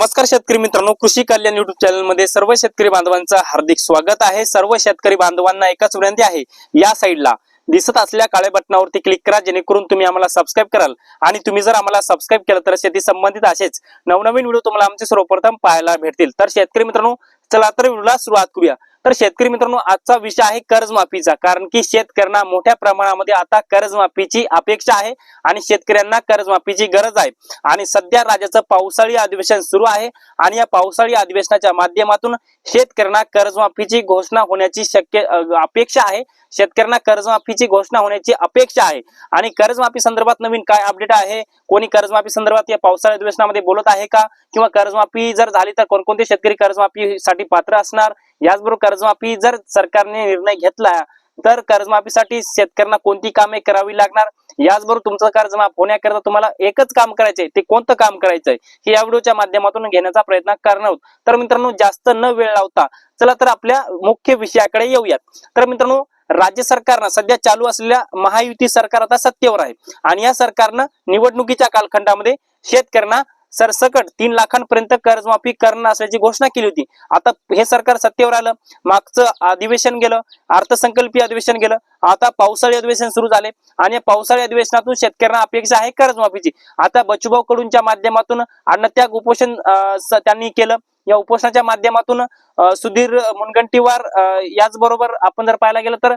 नमस्कार शेतकरी मित्रांनो कृषी कल्याण युट्यूब चॅनलमध्ये सर्व शेतकरी बांधवांचं हार्दिक स्वागत आहे. सर्व शेतकरी बांधवांना एकाच विनंती आहे या साईडला दिसत असलेल्या काळ्या बटनावरती क्लिक करा जेणेकरून तुम्ही आम्हाला सबस्क्राईब कराल. आणि तुम्ही जर आम्हाला सबस्क्राईब केलं तर शेती संबंधित असेच नवनवीन व्हिडिओ तुम्हाला आमचे सर्वप्रथम पाहायला भेटतील. तर शेतकरी मित्रांनो चला तर व्हिडिओला सुरुवात करूया. तर शेतकरी मित्रांनो आजचा विषय आहे कर्जमाफीचा. कारण की शेतकऱ्यांना मोठ्या प्रमाणामध्ये आता कर्जमाफीची अपेक्षा आहे आणि शेतकऱ्यांना कर्जमाफीची गरज आहे. आणि सध्या राज्याचं पावसाळी अधिवेशन सुरू आहे आणि या पावसाळी अधिवेशनाच्या माध्यमातून शेतकऱ्यांना कर्जमाफीची घोषणा होण्याची शक्य अपेक्षा आहे. शेतकऱ्यांना कर्जमाफीची घोषणा होण्याची अपेक्षा आहे. आणि कर्जमाफी संदर्भात नवीन काय अपडेट आहे? कोणी कर्जमाफी संदर्भात या पावसाळी अधिवेशनामध्ये बोलत आहे का? किंवा कर्जमाफी जर झाली तर कोणकोणते शेतकरी कर्जमाफीसाठी पात्र असणार? याचबरोबर कर्जमाफी जर सरकारने निर्णय घेतला तर कर्जमाफीसाठी शेतकऱ्यांना कोणती कामे करावी लागणार? याचबरोबर तुमचं कर्जमाफ होण्याकरता तुम्हाला एकच काम करायचंय ते कोणतं काम करायचंय? हे या व्हिडिओच्या माध्यमातून घेण्याचा प्रयत्न करणार आहोत. तर मित्रांनो जास्त न वेळ लावता चला तर आपल्या मुख्य विषयाकडे येऊयात. तर मित्रांनो राज्य सरकारनं सध्या चालू असलेल्या महायुती सरकार आता सत्तेवर आहे. आणि या सरकारनं निवडणुकीच्या कालखंडामध्ये शेतकऱ्यांना सरसकट तीन लाखांपर्यंत कर्जमाफी करणार असल्याची घोषणा केली होती. आता हे सरकार सत्तेवर आलं मागचं अधिवेशन गेलं अर्थसंकल्पीय अधिवेशन गेलं आता पावसाळी अधिवेशन सुरू झाले आणि या पावसाळी अधिवेशनातून शेतकऱ्यांना अपेक्षा आहे कर्जमाफीची. आता बचूभाऊ कडूनच्या माध्यमातून अन्नत्याग उपोषण त्यांनी केलं या उपोषणाच्या माध्यमातून सुधीर मुनगंटीवार याचबरोबर आपण जर पाहायला गेलं तर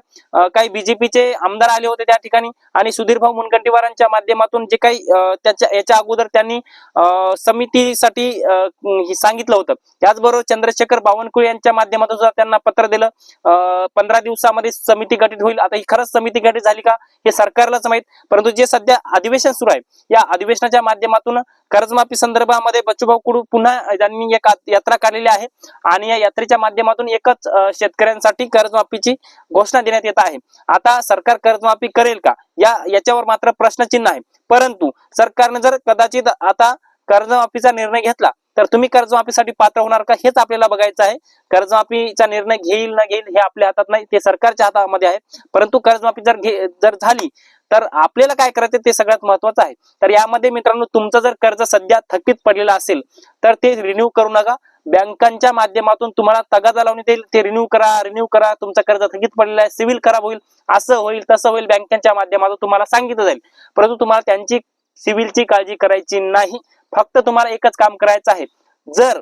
काही बीजेपीचे आमदार आले होते त्या ठिकाणी आणि सुधीर भाऊ मुनगंटीवारांच्या माध्यमातून जे काही त्याच्या याच्या अगोदर त्यांनी अं, समितीसाठी अं, सांगितलं होतं. त्याचबरोबर चंद्रशेखर बावनकुळे यांच्या माध्यमातून सुद्धा त्यांना पत्र दिलं अं, पंधरा दिवसामध्ये समिती गठीत होईल. आता ही खरंच समिती गठीत झाली का हे सरकारलाच माहीत परंतु जे सध्या अधिवेशन सुरू आहे या अधिवेशनाच्या माध्यमातून कर्जमाफी संदर्भामध्ये बच्चूभाऊ कुडू पुन्हा त्यांनी एक यात्रा काढलेली आहे. आणि या यात्रेच्या माध्यमातून एकच शेतकऱ्यांसाठी कर्जमाफीची घोषणा देण्यात येत आहे. आता सरकार कर्जमाफी करेल का? या याच्यावर मात्र प्रश्नचिन्ह आहे. परंतु सरकारने जर कदाचित आता कर्जमाफीचा निर्णय घेतला तर तुम्ही कर्जमाफीसाठी पात्र होणार का हेच आपल्याला बघायचं आहे. कर्जमाफीचा निर्णय घेईल ना घेईल हे आपल्या हातात नाही. ते सरकारच्या हातामध्ये आहे. परंतु कर्जमाफी जर घे जर झाली तर आपल्याला काय करायचं ते सगळ्यात महत्वाचं आहे. तर यामध्ये मित्रांनो तुमचं जर कर्ज सध्या थकीत पडलेलं असेल तर ते रिन्यू करू नका. बँकांच्या माध्यमातून तुम्हाला तगादा लावण्यात येईल ते रिन्यू करा रिन्यू करा. तुमचा कर्ज थकीत पडलेला आहे सिव्हिल खराब होईल. असं होईल तसं होईल बँकांच्या माध्यमातून तुम्हाला सांगितलं जाईल. परंतु तुम्हाला त्यांची सिव्हिलची काळजी करायची नाही. फक्त तुम्हाला एकच काम करायचं आहे. जर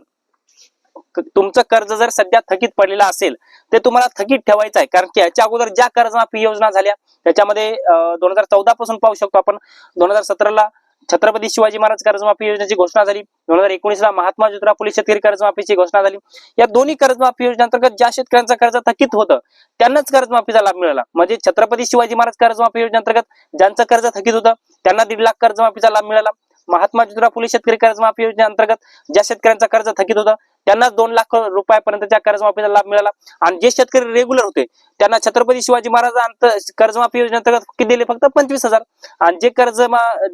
तुमचं कर्ज जर सध्या थकीत पडलेलं असेल ते तुम्हाला थकीत ठेवायचं आहे. कारण की याच्या अगोदर ज्या कर्जमाफी योजना झाल्या त्याच्यामध्ये दोन हजार चौदा पासून पाहू शकतो आपण. दोन हजार सतराला छत्रपती शिवाजी महाराज कर्जमाफी योजनेची घोषणा झाली. दोन हजार एकोणीसला महात्मा ज्योतिराव फुले शेतकरी कर्जमाफीची घोषणा झाली. या दोन्ही कर्जमाफी योजनेअंतर्गत ज्या शेतकऱ्यांचं कर्ज थकीत होतं त्यांनाच कर्जमाफीचा लाभ मिळाला. म्हणजे छत्रपती शिवाजी महाराज कर्जमाफी योजनेअंतर्गत ज्यांचं कर्ज थकीत होतं त्यांना दीड लाख कर्जमाफीचा लाभ मिळाला. महात्मा ज्योतिराव फुले शेतकरी कर्जमाफी योजनेअंतर्गत ज्या शेतकऱ्यांचं कर्ज थकीत होतं त्यांना दोन लाख रुपयापर्यंतच्या कर्जमाफीचा लाभ मिळाला. आणि जे शेतकरी रेग्युलर होते त्यांना छत्रपती शिवाजी महाराज कर्जमाफी योजनेअंतर्गत किती दिले फक्त पंचवीस हजार. आणि जे कर्ज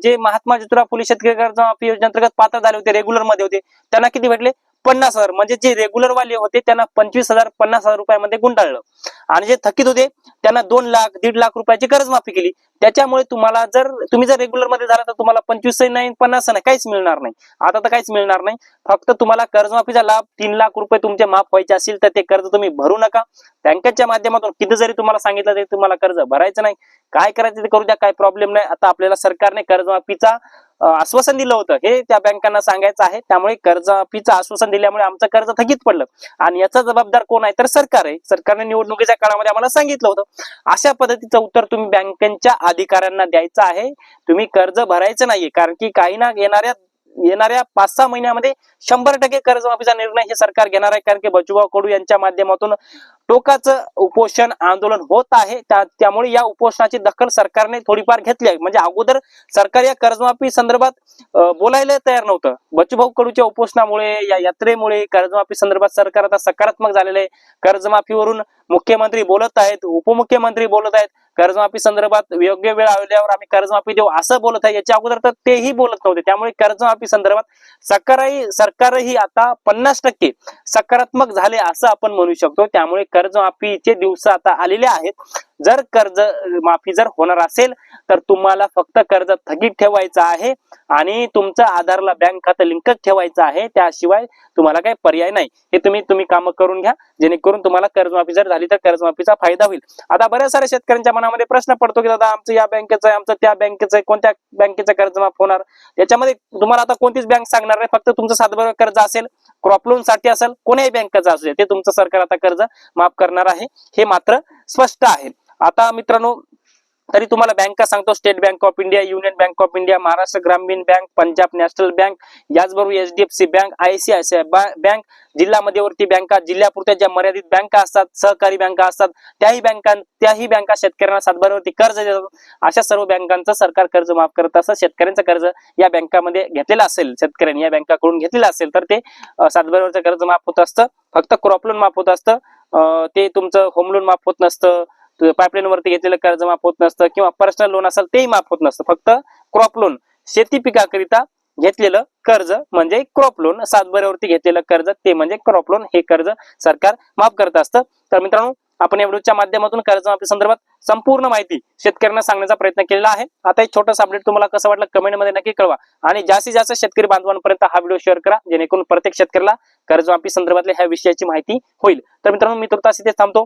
जे महात्मा ज्योतिराव फुले शेतकरी कर्जमाफी योजनेअंतर्गत पात्र झाले होते रेग्युलरमध्ये होते त्यांना किती भेटले? पन्नास हजार. म्हणजे जे रेग्युलर वाले होते त्यांना पंचवीस हजार पन्नास हजार रुपयामध्ये गुंडाळलं. आणि जे थकीत होते त्यांना दोन लाख दीड लाख रुपयाची कर्जमाफी केली. त्याच्यामुळे तुम्हाला जर तुम्ही जर रेग्युलरमध्ये झाला तर तुम्हाला पंचवीस नाही पन्नास नाही. काहीच मिळणार नाही. आता तर काहीच मिळणार नाही. फक्त तुम्हाला कर्जमाफीचा लाभ तीन लाख रुपये तुमचे माफ व्हायचे असतील तर ते कर्ज तुम्ही भरू नका. बँकेच्या माध्यमातून किती जरी तुम्हाला सांगितलं तरी तुम्हाला कर्ज भरायचं नाही. काय करायचं ते करू द्या काय प्रॉब्लेम नाही. आता आपल्याला सरकारने कर्जमाफीचा आश्वासन दिलं होतं. हे त्या बँकांना सांगायचं आहे. त्यामुळे कर्जमाफीचं आश्वासन दिल्यामुळे आमचं कर्ज थकीत पडलं. आणि याचा जबाबदार कोण आहे? तर सरकार आहे. सरकारने निवडणुकीच्या काळामध्ये आम्हाला सांगितलं होतं. अशा पद्धतीचं उत्तर तुम्ही बँकांच्या अधिकाऱ्यांना द्यायचं आहे. तुम्ही कर्ज भरायचं नाहीये. कारण की काही ना येणाऱ्या येणाऱ्या पाच सहा महिन्यामध्ये शंभर टक्के कर्जमाफीचा निर्णय हे सरकार घेणार आहे. कारण की बचूभाऊ कडू यांच्या माध्यमातून टोकाचं उपोषण आंदोलन होत आहे. त्यामुळे या उपोषणाची दखल सरकारने थोडीफार घेतली आहे. म्हणजे अगोदर सरकार या कर्जमाफी संदर्भात बोलायला तयार नव्हतं. बचूभाऊ कडूच्या उपोषणामुळे या यात्रेमुळे कर्जमाफी संदर्भात सरकार आता सकारात्मक झालेलं आहे. कर्जमाफीवरून मुख्यमंत्री बोलत आहेत उपमुख्यमंत्री बोलत आहेत. कर्जमाफी संदर्भात योग्य वेळ आल्यावर आम्ही कर्जमाफी देऊ असं बोलत आहे. याच्या अगोदर तर तेही बोलत नव्हते. त्यामुळे कर्जमाफी संदर्भात सरकारही सरकारही आता पन्नास टक्के सकारात्मक झाले असं आपण म्हणू शकतो. त्यामुळे कर्जमाफीचे दिवस आता आलेले आहेत. जर कर्ज माफी जर होणार असेल तर तुम्हाला फक्त कर्ज थकीत ठेवायचं आहे आणि तुमचं आधारला बँक खातं लिंकच ठेवायचं आहे. त्याशिवाय तुम्हाला काही पर्याय नाही. हे तुम्ही तुम्ही कामं करून घ्या. जेणेकरून तुम्हाला कर्जमाफी जर झाली तर कर्जमाफीचा फायदा होईल. आता बऱ्याच साऱ्या शेतकऱ्यांच्या मनामध्ये प्रश्न पडतो की दादा आमचं या बँकेचं आहे आमचं त्या बँकेचं आहे. कोणत्या बँकेचं कर्ज माफ होणार? याच्यामध्ये तुम्हाला आता कोणतीच बँक सांगणार नाही. फक्त तुमचं सातबारा कर्ज असेल क्रॉप लोनसाठी असेल कोणत्याही बँकेचं असू दे. ते तुमचं सरकार आता कर्ज माफ करणार आहे. हे मात्र स्पष्ट आहे. आता मित्रांनो तरी तुम्हाला बँका सांगतो state bank of India union bank of India Maharashtra ग्रामीण बँक पंजाब नॅशनल बँक याचबरोबर एचडीएफसी बँक आयसीआयसीआय बँक जिल्हा मध्यवर्ती बँका जिल्ह्यापुरत्या ज्या मर्यादित बँका असतात सहकारी बँका असतात त्याही बँका त्याही बँका शेतकऱ्यांना सातबारावरती कर्ज देतात. अशा सर्व बँकांचं सरकार कर्ज माफ करत असत. शेतकऱ्यांचं कर्ज या बँकामध्ये घेतलेलं असेल शेतकऱ्यांनी या बँकाकडून घेतलेलं असेल तर ते अं, सातबारावरचं कर्ज माफ होत असतं. फक्त क्रॉप लोन माफ होत असतं. ते तुमचं होम लोन माफ होत नसतं. पाईपलाईन वरती घेतलेलं कर्ज माफ होत नसतं किंवा पर्सनल लोन असेल तेही माफ होत नसतं. फक्त क्रॉप लोन शेती पिकाकरिता घेतलेलं कर्ज म्हणजे क्रॉप लोन सातबऱ्यावरती घेतलेलं कर्ज ते म्हणजे क्रॉप लोन हे कर्ज सरकार माफ करत असतं. तर मित्रांनो आपण या व्हिडिओच्या माध्यमातून कर्जमाफी संदर्भात संपूर्ण माहिती शेतकऱ्यांना सांगण्याचा प्रयत्न केलेला आहे. आता एक छोटंसं अपडेट तुम्हाला कसं वाटलं कमेंटमध्ये नक्की कळवा. आणि जास्तीत जास्त शेतकरी बांधवांपर्यंत हा व्हिडिओ शेअर करा जेणेकरून प्रत्येक शेतकऱ्याला कर्जमाफी संदर्भातल्या ह्या विषयाची माहिती होईल. तर मित्रांनो मी तुर्तास इथे थांबतो.